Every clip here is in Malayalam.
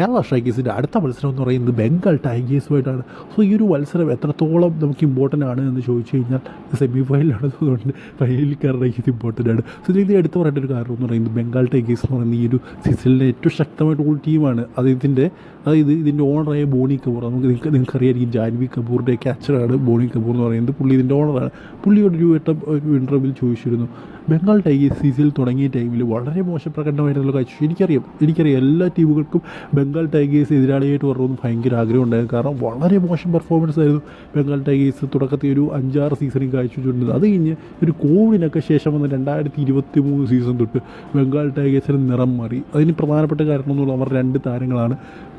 കേരള സ്ട്രൈക്കേഴ്സിന്റെ അടുത്ത മത്സരം എന്ന് പറയുന്നത് ബംഗാൾ ടൈഗേഴ്സുമായിട്ടാണ്. സോ ഈ ഒരു മത്സരം എത്രത്തോളം നമുക്ക് ഇമ്പോർട്ടന്റ് ആണ് എന്ന് ചോദിച്ചു കഴിഞ്ഞാൽ സെമി ഫൈനലാണ് അതുകൊണ്ട് ഫൈനലിൽ കയറണമെങ്കിൽ ഇത് ഇമ്പോർട്ടന്റ് ആണ്. സോ ഇതിൽ എടുത്തു പറയേണ്ട ഒരു കാരണം എന്ന് പറയുന്നത് ബംഗാൾ ടൈഗേഴ്സ് എന്ന് പറയുന്ന ഈ ഒരു സീസണിലെ ഏറ്റവും ശക്തമായിട്ടുള്ള ടീമാണ് അത് ഇതിന്റെ അതായത് ഇതിന്റെ ഓണറായ ബോണി കപൂർ. നമുക്ക് നിങ്ങൾക്ക് നിങ്ങൾക്കറിയായിരിക്കും ജാൻവി കപൂറിന്റെ ക്യാച്ചറാണ് ബോണി കപൂർ എന്ന് പറയുന്നത്. പുള്ളി ഇതിന്റെ ഓണറാണ് പുള്ളിയോട് ഒരു വട്ടം ഒരു ഇന്റർവ്യൂവിൽ ചോദിച്ചിരുന്നു ബംഗാൾ ടൈഗേഴ്സ് സീസണിൽ തുടങ്ങിയ ടൈമിൽ വളരെ മോശം പ്രകടനമായിരുന്നല്ലോ കാഴ്ച. എനിക്കറിയാം എനിക്കറിയാം. എല്ലാ ടീമുകൾക്കും ബംഗാൾ ടൈഗേഴ്സ് എതിരാളിയായിട്ട് വരണമെന്ന് ഭയങ്കര ആഗ്രഹം ഉണ്ടായിരുന്നു കാരണം വളരെ മോശം പെർഫോമൻസ് ആയിരുന്നു ബംഗാൾ ടൈഗേഴ്സ് തുടക്കത്തിൽ ഒരു അഞ്ചാറ് സീസണിൽ കാഴ്ചവെച്ചിട്ടുണ്ട് അത് കഴിഞ്ഞ് ഒരു കോവിഡിനൊക്കെ ശേഷം വന്ന രണ്ടായിരത്തി ഇരുപത്തി മൂന്ന് സീസൺ തൊട്ട് ബംഗാൾ ടൈഗേഴ്സിന് നിറം മാറി. അതിന് പ്രധാനപ്പെട്ട കാരണം എന്ന് എന്നുള്ള അവർ രണ്ട് താരങ്ങളാണ്.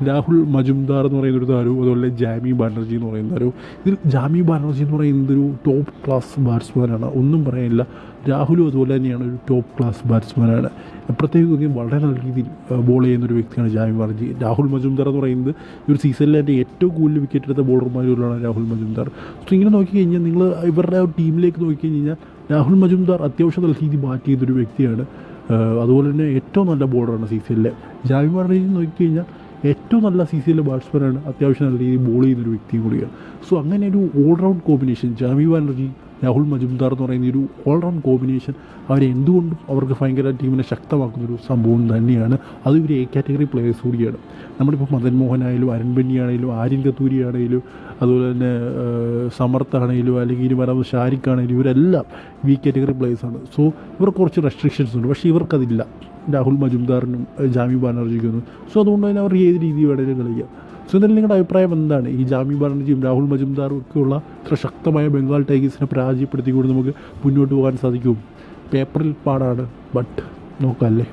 രാഹുൽ മജുംദാർ എന്ന് പറയുന്ന ഒരു താരവും അതുപോലെ ജാമി ബാനർജി എന്ന് പറയുന്ന താരവും. ഇതിൽ ജാമി ബാനർജി എന്ന് പറയുന്നത് ഒരു ടോപ്പ് ക്ലാസ് ബാറ്റ്സ്മാനാണ് ഒന്നും പറയാനില്ല. രാഹുലും അതുപോലെ തന്നെയാണ് ഒരു ടോപ്പ് ക്ലാസ് ബാറ്റ്സ്മാനാണ് എപ്പോഴത്തേക്കും നോക്കി വളരെ നല്ല രീതിയിൽ ബോൾ ചെയ്യുന്ന ഒരു വ്യക്തിയാണ് ജാമി വർജി രാഹുൽ മജുംദാർ എന്ന് പറയുന്നത് ഈ ഒരു സീസണിലെ എന്റെ ഏറ്റവും കൂടുതൽ വിക്കറ്റ് എടുത്ത ബോളർമാരിലാണ് രാഹുൽ മജുംദാർ. സോ ഇങ്ങനെ നോക്കി കഴിഞ്ഞാൽ നിങ്ങൾ ഇവരുടെ ആ ടീമിലേക്ക് നോക്കി കഴിഞ്ഞാൽ രാഹുൽ മജുംദാർ അത്യാവശ്യം നല്ല രീതിയിൽ ബാറ്റ് ചെയ്തൊരു വ്യക്തിയാണ്. അതുപോലെ തന്നെ ഏറ്റവും നല്ല ബോളറാണ് സി സി എല്ലിലെ ജാമി വർജി നോക്കി കഴിഞ്ഞാൽ ഏറ്റവും നല്ല സി സി എല്ലിലെ ബാറ്റ്സ്മാനാണ് അത്യാവശ്യം നല്ല രീതിയിൽ ബോൾ ചെയ്യുന്നൊരു വ്യക്തിയും കൂടിയാണ്. സോ അങ്ങനെ ഒരു all round combination Jami Banerjee Rahul Majumdar എന്ന് പറയുന്ന ഒരു ഓൾറൗണ്ട് കോമ്പിനേഷൻ അവരെ എന്തുകൊണ്ടും അവർക്ക് ഭയങ്കര ടീമിനെ ശക്തമാക്കുന്നൊരു സംഭവം തന്നെയാണ്. അത് ഇവർ എ കാറ്റഗറി പ്ലേയേഴ്സ് കൂടിയാണ്. നമ്മളിപ്പോൾ മദൻ മോഹൻ ആയാലും അരുൺ ബെന്നി ആണെങ്കിലും ആര്യൻ കത്തൂരി ആണെങ്കിലും അതുപോലെ തന്നെ സമർത്ത് ആണെങ്കിലും അല്ലെങ്കിൽ ഇനി വരാൻ ഷാരിഖ് ആണെങ്കിലും ഇവരെല്ലാം വി കാറ്റഗറി പ്ലേയേഴ്സാണ് സോ ഇവർക്ക് കുറച്ച് റെസ്ട്രിക്ഷൻസ് ഉണ്ട്. പക്ഷേ ഇവർക്കതില്ല. രാഹുൽ മജുംദാറിനും ജാമി ബാനർജിക്കൊന്നും സോ അതുകൊണ്ട് തന്നെ അവർ ഏത് രീതി വേണമെങ്കിലും കളിക്കാം. സോ ഇതിൽ നിങ്ങളുടെ അഭിപ്രായം എന്താണ്? ഈ ജാമി ബാനർജിയും രാഹുൽ മജുംദാറും ഒക്കെയുള്ള ഇത്ര ശക്തമായ ബംഗാൾ ടൈഗേഴ്സിനെ പരാജയപ്പെടുത്തിക്കൊണ്ട് നമുക്ക് മുന്നോട്ട് പോകാൻ സാധിക്കും. പേപ്പറിൽ പാടാണ് ബട്ട് നോക്കാം അല്ലേ?